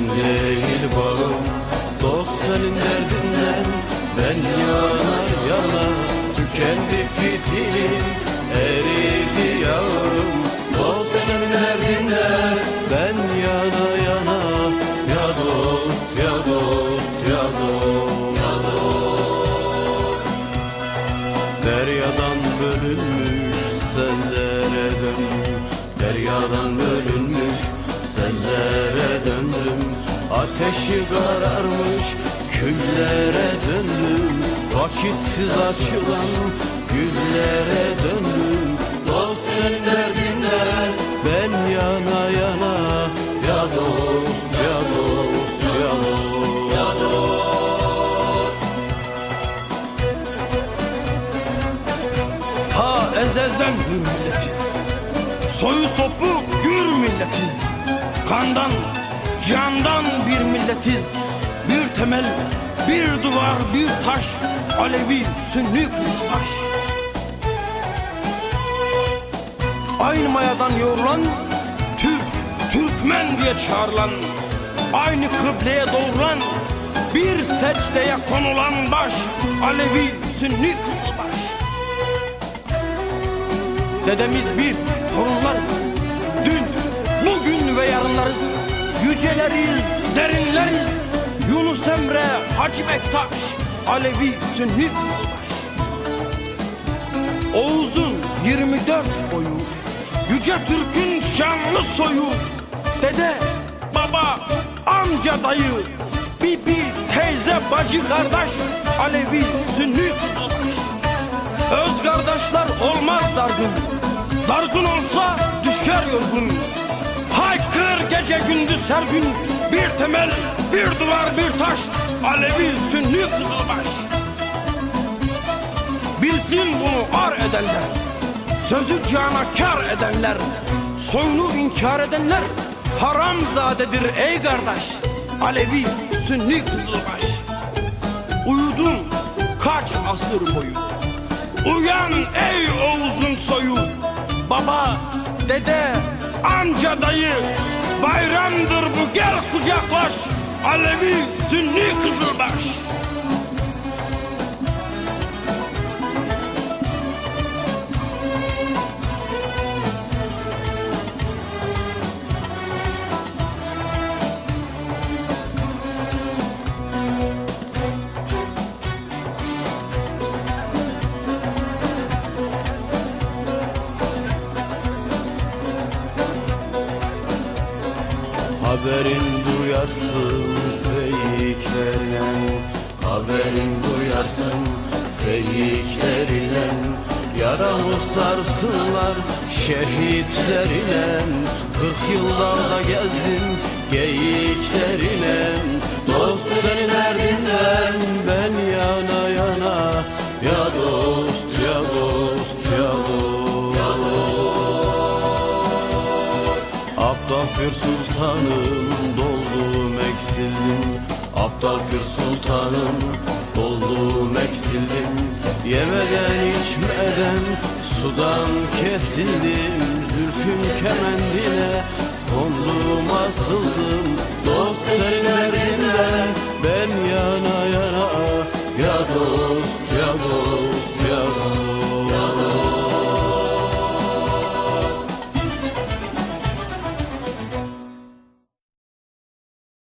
sen değil bağım. Dost senin derdinden. Ben yana yana Tükendi fitilim eridi yağım Dost senin derdinden. Ben yana yana. Ya dost ya dost ya dost ya dost. Deryadan bölünmüş sellere döndüm Deryadan bölünmüş sellere döndüm Ateşi kararmış küllere döndüm Vakitsiz açılan güllere döndüm Dost sen derdinden ben yana yana Ya dost ya dost ya dost ya dost Ta ezelden milletiz. Soyu sopu gür milletiz. Kandan, candan bir milletiz. Bir temel, bir duvar, bir taş. Alevi, Sünni kızılbaş. Aynı mayadan yoğrulan Türk, Türkmen diye çağrılan Aynı kıbleye doğrulan Bir secdeye konulan baş Alevi, Sünni kızılbaş Dedemiz bir, torunlarız. Hacı Bektaş, Alevi, Sünni. Oğuz'un 24 boyu, Yüce Türk'ün şanlı soyu. Dede, baba, amca dayı, bibi, teyze, bacı, kardeş, Alevi, Sünni. Öz kardeşler olmaz dargın Dargın olsa düşer yorgun Haykır gece gündüz her gün Bir temel, bir duvar, bir taş Alevi, Sünni, Kızılbaş Bilsin bunu ar edenler Sözü cana kar edenler Soyunu inkar edenler Haramzadedir ey kardeş. Alevi, Sünni, Kızılbaş Uyudun kaç asır boyu? Uyan ey Oğuz'un soyu. Baba, dede, amca dayı Bayramdır bu gel kucaklaş Alevi, Sünni, Kızılbaş Haberin duyarsın feyiklerle. Haberin duyarsın feyiklerle. Yaramı sarsınlar şehitlerine Kırk yıllarda gezdim geyiklerine. Dost senin derdinden ben yana yana Ya dost Bir sultanım doldum eksildim. Aptal bir sultanım doldum eksildim. Yemeden içmeden sudan kesildim. Zülfün kemendine kondum asıldım